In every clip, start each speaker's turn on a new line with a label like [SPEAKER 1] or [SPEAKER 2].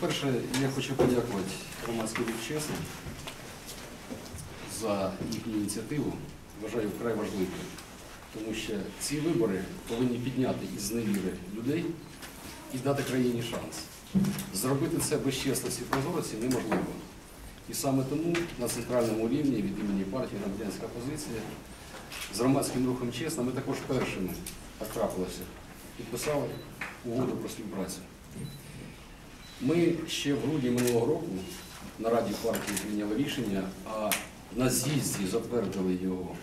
[SPEAKER 1] По-перше, я хочу подякувати громадській рух чесно за їхню ініціативу. Вважаю вкрай важливою, тому що ці вибори повинні підняти із зневіри людей і дати країні шанс. Зробити це без чесності і прозорості неможливо. І саме тому на центральному рівні від імені партії громадянська позиція з громадським рухом чесно ми також першими так трапилося, підписали угоду про співпрацю. Ми ще в грудні минулого року на Раді партії прийняли рішення, а на з'їзді затвердили його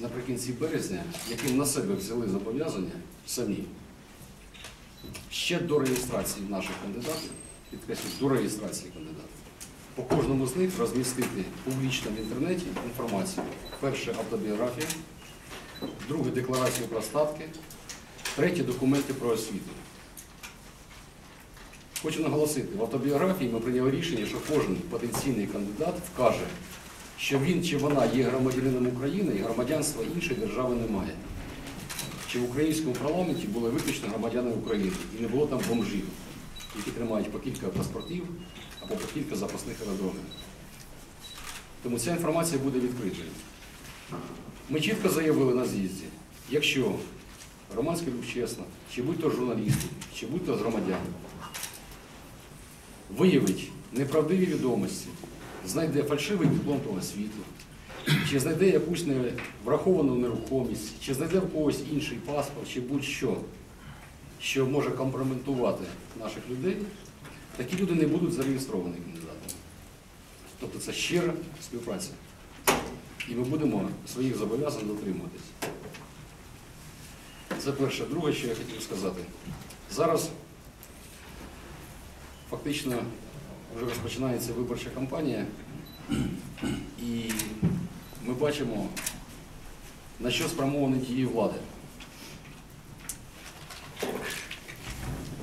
[SPEAKER 1] наприкінці березня, яким на себе взяли зобов'язання самі ще до реєстрації наших кандидатів, підкреслю, до реєстрації кандидатів. По кожному з них розмістити публічно в інтернеті інформацію. Перше автобіографія, друге декларацію про статки, третє документи про освіту. Хочу наголосити, в автобіографії ми прийняли рішення, що кожен потенційний кандидат вкаже, що він чи вона є громадянином України і громадянства іншої держави немає. Чи в українському парламенті були виключно громадяни України і не було там бомжів, які тримають по кілька паспортів або по кілька запасних аеродромів. Тому ця інформація буде відкритою. Ми чітко заявили на з'їзді, якщо громадський рух чесно, чи будь-то журналісти, чи будь-то громадяни, виявить неправдиві відомості, знайде фальшивий диплом про освіту, чи знайде якусь невраховану нерухомість, чи знайде в когось інший паспорт, чи будь-що, що може компрометувати наших людей, такі люди не будуть зареєстровані кандидатами. Тобто це щира співпраця. І ми будемо своїх зобов'язань дотримуватись. Це перше. Друге, що я хотів сказати. Зараз фактично вже розпочинається виборча кампанія, і ми бачимо, на що спрямовані дії влади.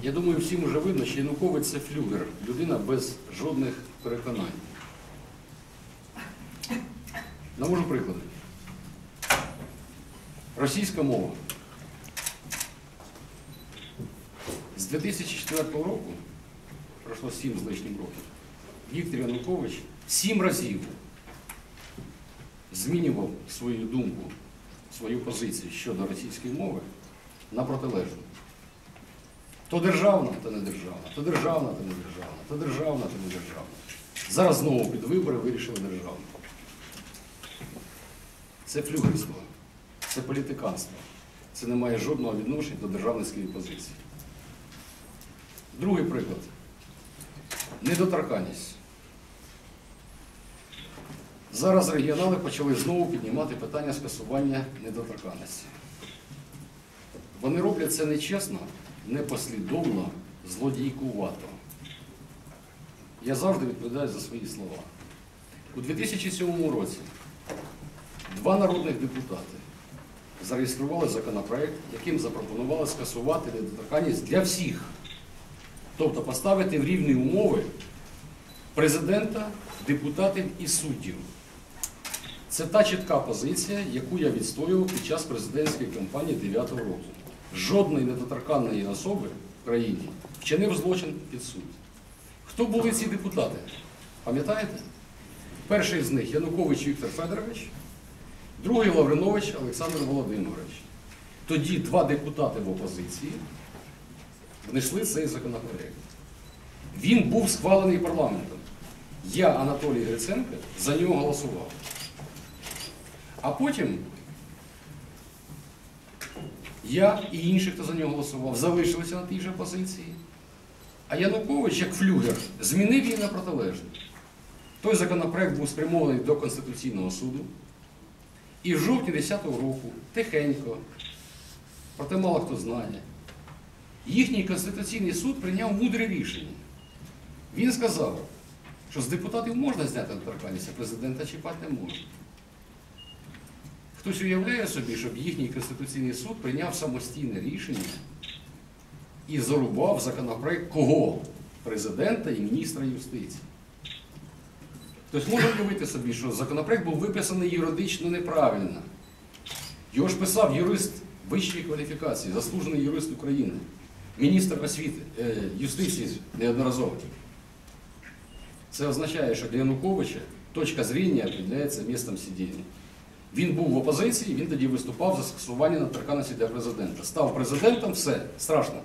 [SPEAKER 1] Я думаю, всім вже видно, що Янукович це флюгер, людина без жодних переконань. Навожу приклади. Російська мова. З 2004 року, пройшло 7 з лишнім років, Віктор Янукович сім разів змінював свою думку, свою позицію щодо російської мови на протилежну. То державна, то не державна, то державна, то не державна, то державна, то не державна. Зараз знову під вибори вирішили державну. Це флюгерство, це політиканство. Це не має жодного відношення до державницької позиції. Другий приклад. Недоторканність. Зараз регіонали почали знову піднімати питання скасування недоторканності. Вони роблять це нечесно, непослідовно, злодійкувато. Я завжди відповідаю за свої слова. У 2007 році два народних депутати зареєстрували законопроект, яким запропонували скасувати недоторканність для всіх. Тобто поставити в рівні умови президента, депутатів і суддів. Це та чітка позиція, яку я відстоював під час президентської кампанії 9 року. Жодної недоторканної особи в країні вчинив злочин під суд. Хто були ці депутати? Пам'ятаєте? Перший з них Янукович Віктор Федорович, другий Лавринович Олександр Володимирович. Тоді два депутати в опозиції внесли цей законопроект. Він був схвалений парламентом. Я, Анатолій Гриценко, за нього голосував. А потім я і інші, хто за нього голосував, залишилися на тій же позиції. А Янукович, як флюгер, змінив її на протилежну. Той законопроект був спрямований до Конституційного суду. І в жовтні 10-го року тихенько, проте мало хто знає, їхній Конституційний суд прийняв мудре рішення. Він сказав, що з депутатів можна зняти недоторканність, а президента чіпати не можна. Хтось уявляє собі, щоб їхній Конституційний суд прийняв самостійне рішення і зарубав законопроект кого? Президента і міністра юстиції. Тобто можна уявити собі, що законопроект був виписаний юридично неправильно. Його ж писав юрист вищої кваліфікації, заслужений юрист України. Міністр освіти, е, юстиції неодноразово. Це означає, що для Януковича точка зріння определяється містом сидіння. Він був в опозиції, він тоді виступав за скасування недоторканності для президента. Став президентом, все, страшно.